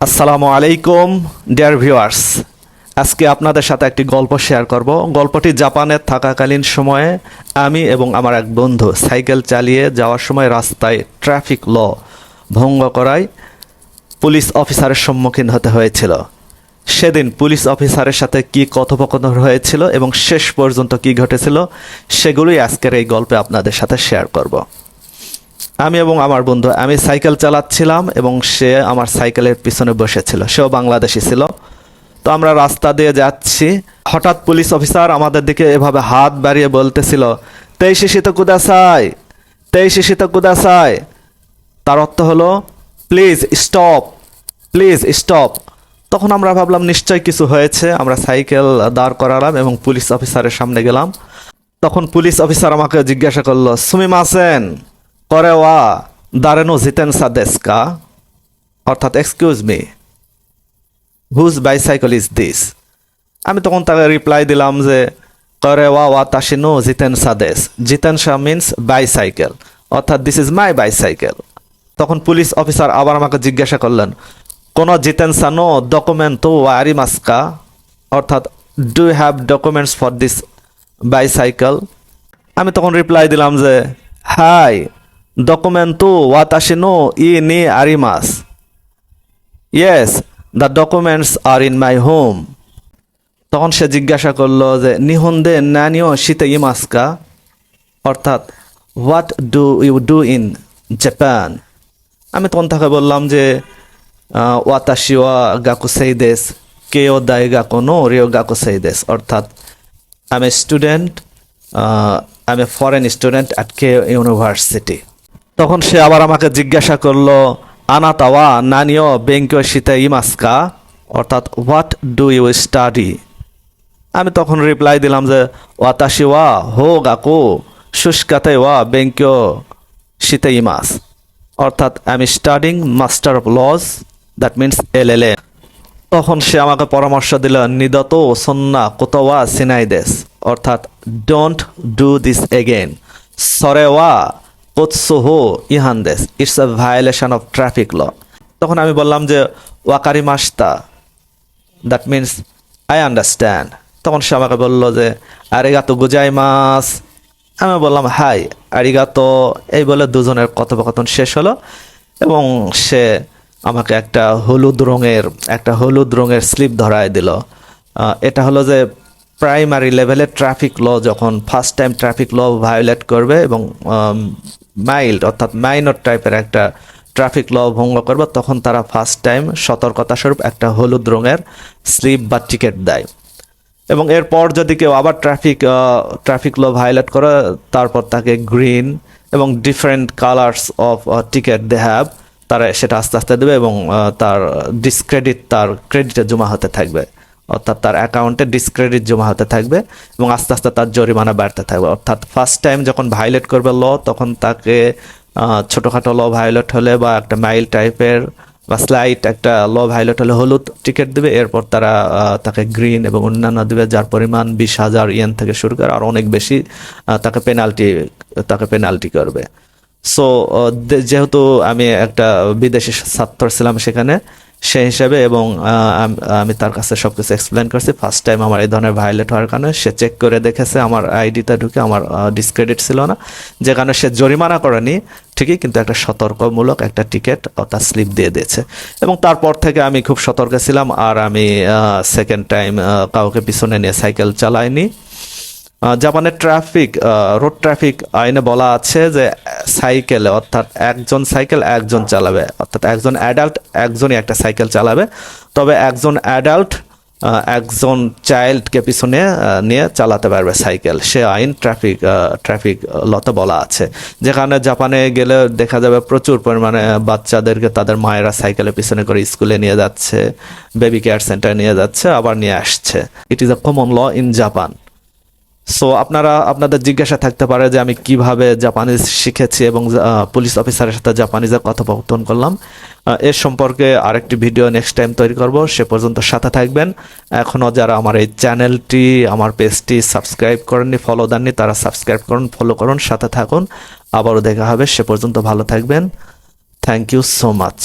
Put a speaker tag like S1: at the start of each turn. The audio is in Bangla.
S1: আসসালামু আলাইকুম ডিয়ার ভিউয়ার্স আজকে আপনাদের সাথে একটি গল্প শেয়ার করব। গল্পটি জাপানে থাকাকালীন সময়ে আমি এবং আমার এক বন্ধু সাইকেল চালিয়ে যাওয়ার সময় রাস্তায় ট্রাফিক ল ভঙ্গ করায় পুলিশ অফিসারের সম্মুখীন হতে হয়েছিল। সেদিন পুলিশ অফিসারের সাথে কি কথোপকথন হয়েছিল এবং শেষ পর্যন্ত কি ঘটেছিল, সেগুলোই আজকের এই গল্পে আপনাদের সাথে শেয়ার করব। আমি এবং আমার বন্ধু, আমি সাইকেল চালাচ্ছিলাম এবং সে আমার সাইকেলের পিছনে বসেছিল। সেও বাংলাদেশি ছিল। তো আমরা রাস্তা দিয়ে যাচ্ছি। হঠাৎ পুলিশ অফিসার আমাদের দিকে এভাবে হাত বাড়িয়ে বলতেছিল, তেইশে শীত কুদাসাই তেইশে শীত কুদাসাই তার অর্থ হলো, প্লিজ স্টপ প্লিজ স্টপ। তখন আমরা ভাবলাম, নিশ্চয় কিছু হয়েছে। আমরা সাইকেল দাঁড় করালাম এবং পুলিশ অফিসারের সামনে গেলাম। তখন পুলিশ অফিসার আমাকে জিজ্ঞাসা করল সুমি মাসেন করে ওয়া দারেনো জিতেন সাদেস্কা অর্থাৎ excuse me whose bicycle is this আমি তখন তাকে রিপ্লাই দিলাম যে করে ওয়া ওয়া তাসিনো জিতেন সাদেস জিতেন শাহ মিনস বাইসাইকেল অর্থাৎ দিস ইজ মাই বাইসাইকেল তখন পুলিশ অফিসার আবার আমাকে জিজ্ঞাসা করলেন কোন জিতেন সানো ডকুমেন্ট তো ওয়ারি মাস্কা অর্থাৎ do have documents for this bicycle আমি তখন রিপ্লাই দিলাম যে হাই ডকুমেন্টু ওয়াতাশিনো ই নি আরিমাস yes the documents are in my home তখন সে জিজ্ঞাসা করল যে, নিহন্দে নানিও শীতে ইমাস্কা অর্থাৎ what do you do in Japan আমি তখন তাকে বললাম যে ওয়াতাশিওয়া গাকু সেইদেশ, কেও দাই গাকো নো রিও গাকু সেইদেশ। অর্থাৎ আমি স্টুডেন্ট আমি foreign student at K university তখন সে আবার আমাকে জিজ্ঞাসা করল, আনা আনাতাওয়া নানিও বেঙ্কিও শীতে ইমাস্কা অর্থাৎ, হোয়াট ডু ইউ স্টাডি? আমি তখন রিপ্লাই দিলাম যে, ওয়াতাশি ওয়া, হো গাকু, শুষ্কাতে ওয়া, বেঙ্কিও শীতে ইমাস অর্থাৎ আমি studying master of laws that means L L তখন সে আমাকে পরামর্শ দিল, নিদত সন্না কোতোয়া সিনাইদেস অর্থাৎ ডোন্ট ডু দিস এগেন সরেওয়া কোৎসোহো ইহানদেস it's a violation of traffic law তখন আমি বললাম যে ওয়াকারি মাস্তা দ্যাট মিনস আই আন্ডারস্ট্যান্ড তখন সে আমাকে বলল যে, আরিগাতো গুজাই মাস আমি বললাম, হাই, আরিগাতো। এই বলে দুজনের কথোপকথন শেষ হলো এবং সে আমাকে একটা হলুদ রঙের, একটা হলুদ রঙের স্লিপ ধরায় দিল। এটা হলো যে প্রাইমারি লেভেলে ট্রাফিক ল যখন first time traffic law violate করবে এবং মাইল্ড, অর্থাৎ মাইনর টাইপের একটা ট্রাফিক ল ভঙ্গ করবে, তখন তারা ফার্স্ট টাইম সতর্কতা স্বরূপ একটা হলুদ রঙের স্লিপ বা টিকিট দেয়। এবং এরপর যদি কেউ আবার ট্রাফিক ট্রাফিক ল ভায়োলেট করে, তারপর তাকে গ্রিন এবং different colours of ticket they have তারা সেটা আস্তে আস্তে দেবে এবং তার ডিসক্রেডিট তার ক্রেডিটে জমা হতে থাকবে। অর্থাৎ তার অ্যাকাউন্টে ডিসক্রেডিট জমা হতে থাকবে এবং আস্তে আস্তে তার জরিমানা বাড়তে থাকবে। অর্থাৎ ফার্স্ট টাইম যখন ভায়োলেট করবে ল তখন তাকে ছোটোখাটো ল ভায়োলেট হলে বা একটা মাইল টাইপের বা স্লাইট একটা ল ভায়োলেট হলে হলুদ টিকিট দেবে। এরপর তারা তাকে গ্রিন এবং অন্যান্য দেবে, যার পরিমাণ বিশ হাজার ইয়েন থেকে শুরু করে আর অনেক বেশি তাকে পেনাল্টি তাকে পেনাল্টি করবে। সো যেহেতু আমি একটা বিদেশি ছাত্র ছিলাম সেখানে সেই হিসাবে এবং আমি তার কাছে সব কিছু এক্সপ্লেন করছি। ফার্স্ট টাইম আমার এই ধরনের ভায়োলেট হওয়ার কারণে সে চেক করে দেখেছে, আমার আইডিটা ঢুকে আমার ডিসক্রেডিট ছিল না। যে কারণে সে জরিমানা করেনি, ঠিকই, কিন্তু একটা সতর্কমূলক একটা টিকিট অর্থাৎ স্লিপ দিয়ে দিয়েছে। এবং তারপর থেকে আমি খুব সতর্ক ছিলাম, আর আমি সেকেন্ড টাইম কাউকে পিছনে নিয়ে সাইকেল চালাইনি। জাপানের ট্রাফিক রোড ট্রাফিক আইনে বলা আছে যে সাইকেলে অর্থাৎ একজন সাইকেল একজন চালাবে অর্থাৎ একজন অ্যাডাল্ট একজনই একটা সাইকেল চালাবে। তবে একজন অ্যাডাল্ট একজন চাইল্ডকে পিছনে নিয়ে চালাতে পারবে সাইকেল। সে আইন ট্রাফিক ট্রাফিক লতে বলা আছে। যেখানে জাপানে গেলে দেখা যাবে প্রচুর পরিমাণে বাচ্চাদেরকে তাদের মায়েরা সাইকেলের পিছনে করে স্কুলে নিয়ে যাচ্ছে বেবি কেয়ার সেন্টারে নিয়ে যাচ্ছে আবার নিয়ে আসছে। It is a common law in Japan so আপনারা, আপনাদের জিজ্ঞাসা থাকতে পারে যে আমি কীভাবে জাপানিজ শিখেছি এবং পুলিশ অফিসারের সাথে জাপানিজে কথোপকথন করলাম। এর সম্পর্কে আরেকটি ভিডিও নেক্সট টাইম তৈরি করব। সে পর্যন্ত সাথে থাকবেন। এখনও যারা আমার এই চ্যানেলটি, আমার পেজটি সাবস্ক্রাইব করেননি ফলো দেননি, তারা সাবস্ক্রাইব করুন ফলো করুন, সাথে থাকুন। আবারও দেখা হবে। সে পর্যন্ত ভালো থাকবেন। Thank you so much